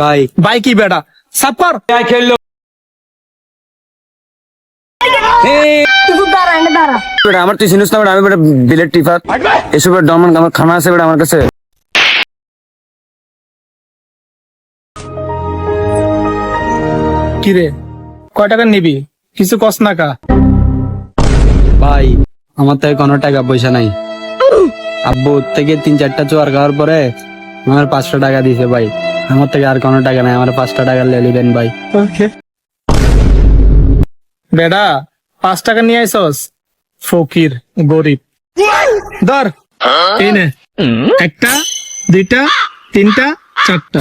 ভাই। ভাই কি বেটা? সাপ কর। খেললো। আমার তুই চিনিস না আমি বেটা বিলেট টিফার। এসব ডমান আমার খানা আছে বেটা আমার কাছে। কি রে কয় টাকা নিবি? কিছু কস না কা। ভাই আমার থেকে কোনো টাকা পয়সা নাই। আব্বু থেকে তিন চারটা চোয়ার খাওয়ার পরে আমার পাঁচশো টাকা দিছে ভাই। আমার থেকে আর কোনো টাকা নাই আমার পাঁচটা টাকা লেলি দেন ভাই। বেটা পাঁচ টাকা নিয়ে আইসস? ফকির গরিব। ধর। এই নে। একটা দুইটা তিনটা চারটা।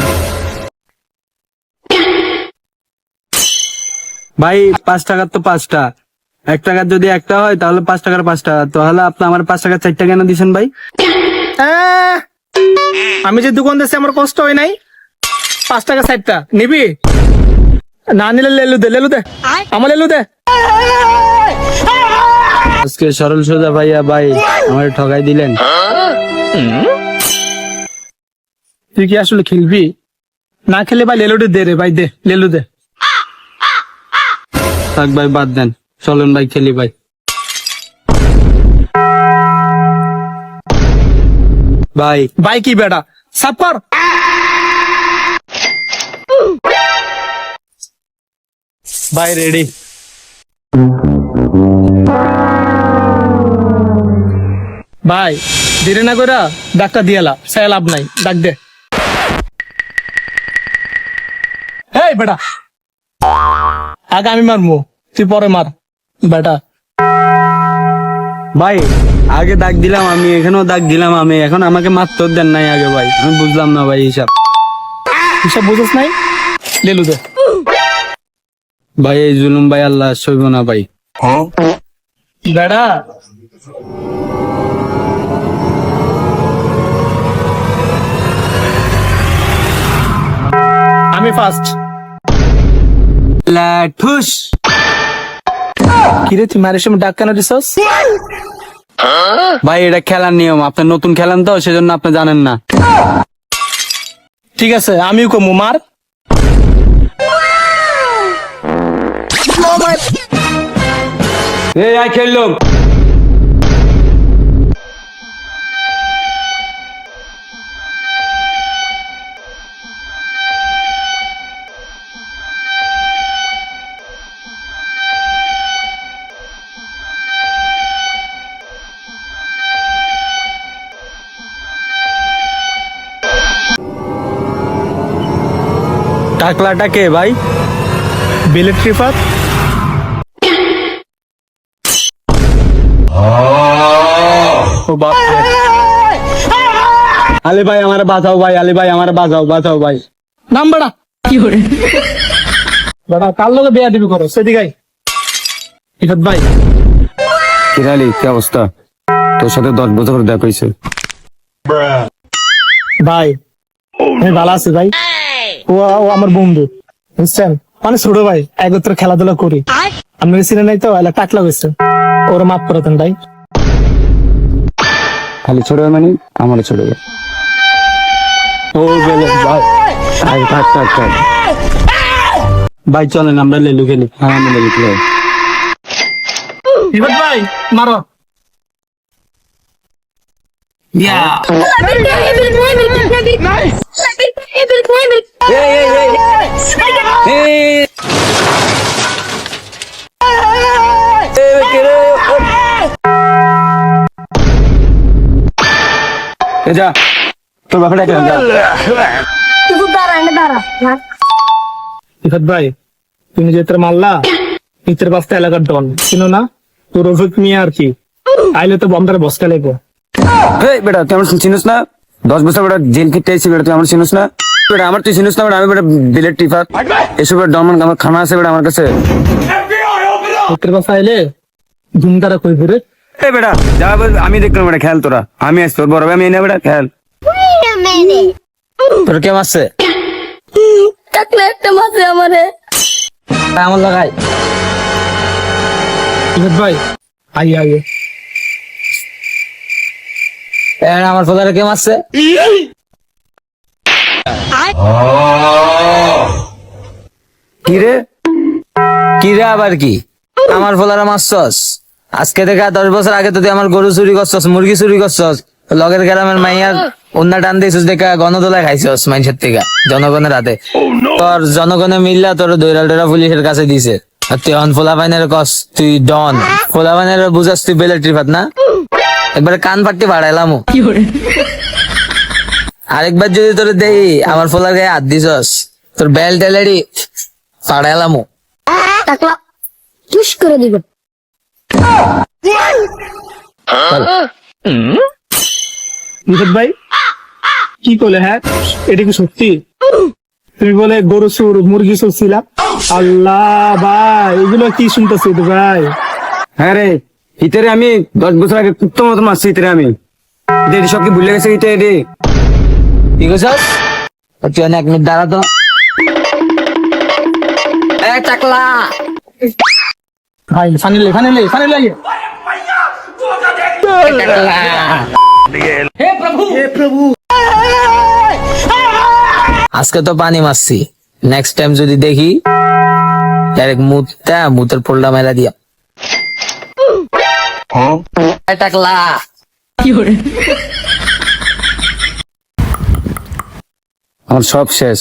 ভাই পাঁচ টাকার তো পাঁচটা। এক টাকার যদি একটা হয় তাহলে পাঁচ টাকার পাঁচটা। তাহলে আপনি আমার পাঁচ টাকার চারটা কেন দিছেন ভাই? আমি যে দোকান দিচ্ছি আমার কষ্ট হয় নাই। পাঁচ টাকা ষাটটা নিবি? না নিলে লেলু দে লেলু দে। আমার লেলু দে। আজকে সরল সোজা ভাইয়া ভাই আমার ঠকাই দিলেন। তুই কি আসলে খেলবি? না খেলে ভাই লেলুটি দে রে ভাই দে লেলু দে। থাক ভাই বাদ দেন। চলুন ভাই খেলি ভাই। ভাই ভাই কি বেটা? সাপ কর। ভাই রেডি ভাই ধীরে না কইরা ডাকটা দিয়ালা সে লাভ নাই। ডাক দে। এই বেটা। আগে আমি মারমু। তুই পরে মার। বেটা। ভাই আগে দাগ দিলাম আমি এখানেও দাগ দিলাম আমি এখন আমাকে মাত্র দেন নাই আগে ভাই। আমি বুঝলাম না ভাই হিসাব। হিসাব বুঝোস নাই? লেলু দে। ভাই এই জুলুম ভাই আল্লাহ সইব না ভাই। বেটা আমি ফার্স্ট ঠুস কিরে তুই মারের সময় ডাক কেন দিছস ভাই এটা খেলার নিয়ম। আপনার নতুন খেলেন তো সেজন্য আপনি জানেন না। ঠিক আছে আমিও কমু মার। এই আয় খেললাম টাকলাটা কে ভাই? বিলেট রিফাত আলী ভাই আমার বাঁচাও ভাই আলী ভাই আমার বাঁচাও বাঁচাও ভাই। নাম বেড়া কি করে? বেড়া কার লোকে বিয়া দিবি করো? সেদিকে। রিফাত ভাই। কিরালি কি অবস্থা? তোর সাথে দশ বছর দেখা হয়েছে। ভাই আমি ভালো আছি ভাই? ও ও আমার বন্ধু বুঝছেন? মানে ছোট ভাই একত্র খেলাধুলা করি। আপনার চিনে নাই তো এলা টাকলা গেছে ওরা মাফ করে দেন ভাই। খালি ছোট মানে আমারও ছোট ভাই ও গেলে ভাই আয়, থাক থাক থাক ভাই। চলেন আমরা লেলু খেলি। হ্যাঁ আমি লেলু খেলি। ভাই মারো। এ যা তোর বাপটা কেন যা। তুই দাঁড়া এনে দাঁড়া রাখ। ভাই তুমি যে তোর মারলা ভিতরে পাঁচটা এলাকার ডন। চিনো না? তোর অভিক নিয়ে আর কি। আইলে তো বমদারে বসতে লাগবো। এই বেটা তুই আমার চিনিস না? দশ বছর বেটা জেল তুই আমার চিনিস না? বেটা আমার তুই চিনিস না বেটা আমি বেটা বিলেট টিফার এসব ডমান আমার খানা আছে বেটা আমার কাছে। আইলে ঘুরে এই বেটা যা আমি দেখলাম বেটা খেল তোরা। আমি আসছি তোর বড় ভাই আমি এনে বেটা খেল। তোর কেমন আছে? টাকলা একটা মাসে আমারে। আমার লাগাই। ভাই আই আগে আমার ফাদার কেমন আছে? কিরে কিরে আবার কি? আমার ফলারা মারছস? আজকে থেকে দশ বছর আগে তো তুই আমার গরু চুরি করছস মুরগি চুরি করছস লগের গ্রামের মাইয়ার অন্য টান দিয়েছিস দেখা গণদোলা খাইছস মানুষের থেকে জনগণের হাতে। তোর জনগণে মিললা তোর দৈরা ডৈরা পুলিশের কাছে দিছে। আর তুই অন ফোলা বাইনের কস তুই ডন। ফোলা বাইনের বুঝাস তুই বেলের ট্রিপাত না? একবারে কান পাট্টি বাড়াইলাম আরেকবার যদি তোর দেই আমার ফোলার গায়ে হাত দিছস তোর বেল টেলেরি পাড়াইলাম টাকলা করে দিব। নিষেধ ভাই? কি করলে হ্যাঁ? এটা কি সত্যি? তুমি বলে গরু সুর মুরগি সুর ছিলাম আল্লাহ ভাই এগুলো কি শুনতেছি তো ভাই? হ্যাঁ রে হিতেরে আমি দশ বছর আগে কুত্তো মতো মারছি হিতেরে আমি। এটি সব কি ভুলে গেছে হিতে রে কি করছস তুই অনেক মিনিট দাঁড়া তো এ টাকলা ভাই ফানিলে ফানিলে আজকে তো পানি মারছি। নেক্সট টাইম যদি দেখি ডাইরেক্ট মুতটা মুতের পোলটা মেলা দিয়া। টাকলা। আমার সব শেষ।